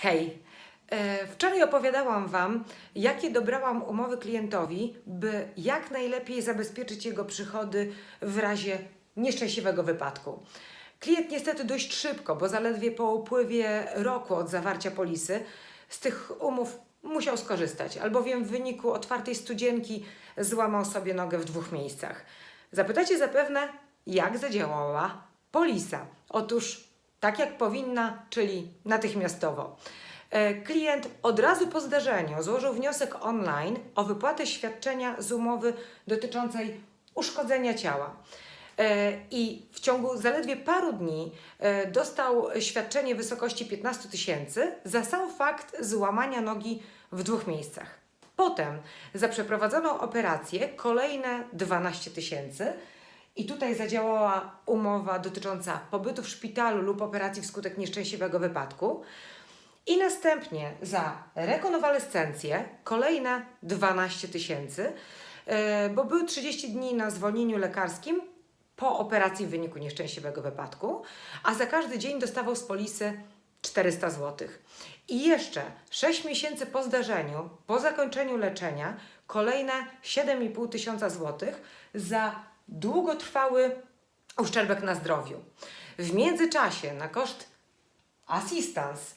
Hej! E, Wczoraj opowiadałam Wam, jakie dobrałam umowy klientowi, by jak najlepiej zabezpieczyć jego przychody w razie nieszczęśliwego wypadku. Klient niestety dość szybko, bo zaledwie po upływie roku od zawarcia polisy, z tych umów musiał skorzystać, albowiem w wyniku otwartej studzienki złamał sobie nogę w dwóch miejscach. Zapytacie zapewne, jak zadziałała polisa. Otóż tak jak powinna, czyli natychmiastowo. E, Klient od razu po zdarzeniu złożył wniosek online o wypłatę świadczenia z umowy dotyczącej uszkodzenia ciała. E, I w ciągu zaledwie paru dni e, dostał świadczenie w wysokości 15 tysięcy za sam fakt złamania nogi w dwóch miejscach. Potem za przeprowadzoną operację kolejne 12 tysięcy i tutaj zadziałała umowa dotycząca pobytu w szpitalu lub operacji wskutek nieszczęśliwego wypadku. I następnie za rekonwalescencję kolejne 12 tysięcy, e, bo były 30 dni na zwolnieniu lekarskim po operacji w wyniku nieszczęśliwego wypadku, a za każdy dzień dostawał z polisy 400 zł. I jeszcze 6 miesięcy po zdarzeniu, po zakończeniu leczenia, kolejne 7,5 tysiąca złotych za długotrwały uszczerbek na zdrowiu. W międzyczasie na koszt asystans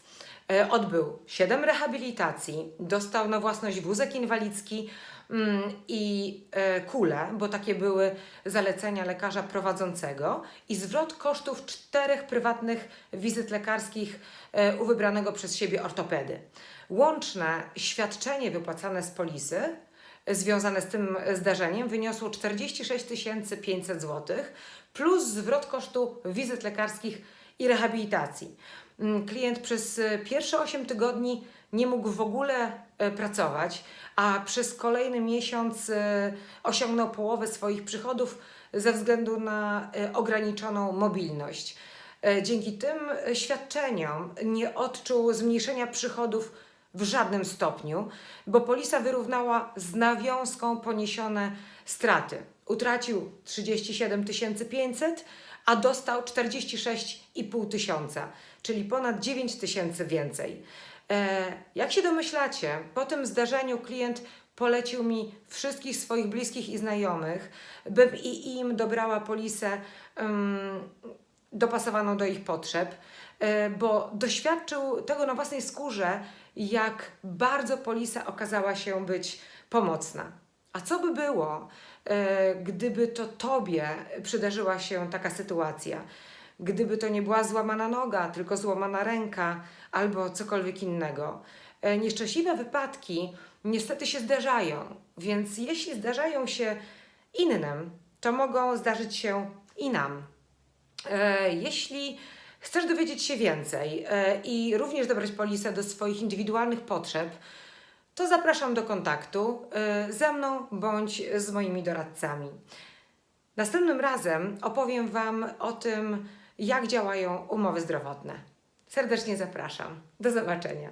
e, odbył 7 rehabilitacji, dostał na własność wózek inwalidzki mm, i e, kulę, bo takie były zalecenia lekarza prowadzącego i zwrot kosztów czterech prywatnych wizyt lekarskich e, u wybranego przez siebie ortopedy. Łączne świadczenie wypłacane z polisy związane z tym zdarzeniem wyniosło 46 500 zł plus zwrot kosztu wizyt lekarskich i rehabilitacji. Mm, Klient przez e, pierwsze 8 tygodni nie mógł w ogóle e, pracować, a przez kolejny miesiąc e, osiągnął połowę swoich przychodów ze względu na ograniczoną mobilność. Dzięki tym świadczeniom nie odczuł zmniejszenia przychodów w żadnym stopniu, bo polisa wyrównała z nawiązką poniesione straty. Utracił 37 500, a dostał 46,5 tysiąca, czyli ponad 9 tysięcy więcej. E, jak się domyślacie, po tym zdarzeniu klient polecił mi wszystkich swoich bliskich i znajomych, bym i im dobrała polisę ym, dopasowaną do ich potrzeb, e, bo doświadczył tego na własnej skórze, jak bardzo polisa okazała się być pomocna. A co by było, e, gdyby to Tobie przydarzyła się taka sytuacja? Gdyby to nie była złamana noga, tylko złamana ręka albo cokolwiek innego. E, Nieszczęśliwe wypadki niestety się zdarzają, więc jeśli zdarzają się innym, to mogą zdarzyć się i nam. E, Jeśli chcesz dowiedzieć się więcej e, i również dobrać polisę do swoich indywidualnych potrzeb, to zapraszam do kontaktu e, ze mną bądź z moimi doradcami. Następnym razem opowiem Wam o tym, jak działają umowy zdrowotne. Serdecznie zapraszam. Do zobaczenia.